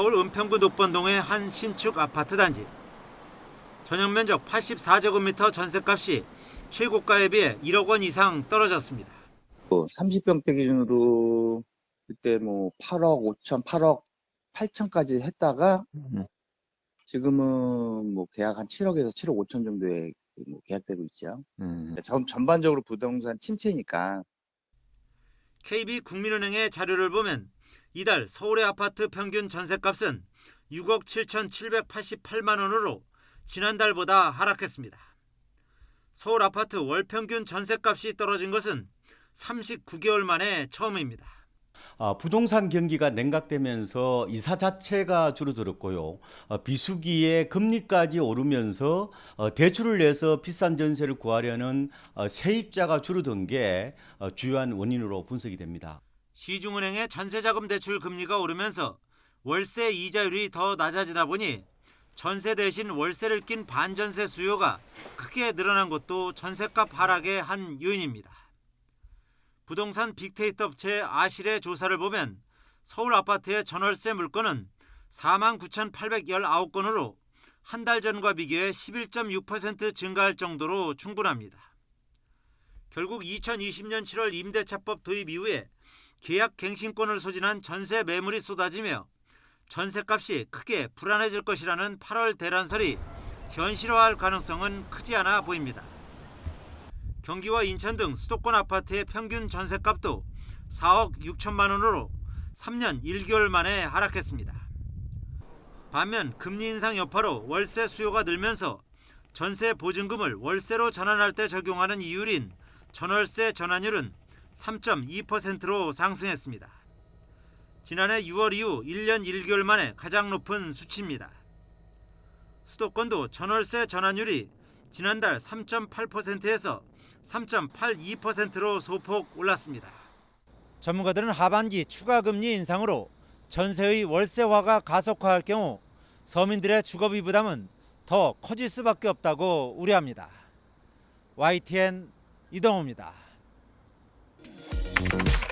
서울 은평구 녹번동의 한 신축 아파트 단지. 전용 면적 84제곱미터 전셋값이 최고가에 비해 1억 원 이상 떨어졌습니다. 30평대 뭐 기준으로 그때 뭐 8억 5천, 8억 8천까지 했다가 지금은 뭐 계약 한 7억에서 7억 5천 정도에 뭐 계약되고 있죠. 전, 전반적으로 부동산 침체니까 KB 국민은행의 자료를 보면 이달 서울의 아파트 평균 전셋값은 6억 7,788만 원으로 지난달보다 하락했습니다. 서울 아파트 월 평균 전셋값이 떨어진 것은 39개월 만에 처음입니다. 아, 부동산 경기가 냉각되면서 이사 자체가 줄어들었고요. 어, 비수기에 금리까지 오르면서 어, 대출을 내서 비싼 전세를 구하려는 어, 세입자가 줄어든 게 어, 주요한 원인으로 분석이 됩니다. 시중은행의 전세자금 대출 금리가 오르면서 월세 이자율이 더 낮아지다 보니 전세 대신 월세를 낀 반전세 수요가 크게 늘어난 것도 전세값 하락의 한 요인입니다. 부동산 빅데이터 업체 아실의 조사를 보면 서울 아파트의 전월세 물건은 49,819건으로 한 달 전과 비교해 11.6% 증가할 정도로 충분합니다. 결국 2020년 7월 임대차법 도입 이후에 계약 갱신권을 소진한 전세 매물이 쏟아지며 전세값이 크게 불안해질 것이라는 8월 대란설이 현실화할 가능성은 크지 않아 보입니다. 경기와 인천 등 수도권 아파트의 평균 전세값도 4억 6천만 원으로 3년 1개월 만에 하락했습니다. 반면 금리 인상 여파로 월세 수요가 늘면서 전세 보증금을 월세로 전환할 때 적용하는 이율인 전월세 전환율은 3.2%로 상승했습니다. 지난해 6월 이후 1년 1개월 만에 가장 높은 수치입니다. 수도권도 전월세 전환율이 지난달 3.8%에서 3.82%로 소폭 올랐습니다. 전문가들은 하반기 추가 금리 인상으로 전세의 월세화가 가속화할 경우 서민들의 주거비 부담은 더 커질 수밖에 없다고 우려합니다. YTN 이동호입니다. Thank you.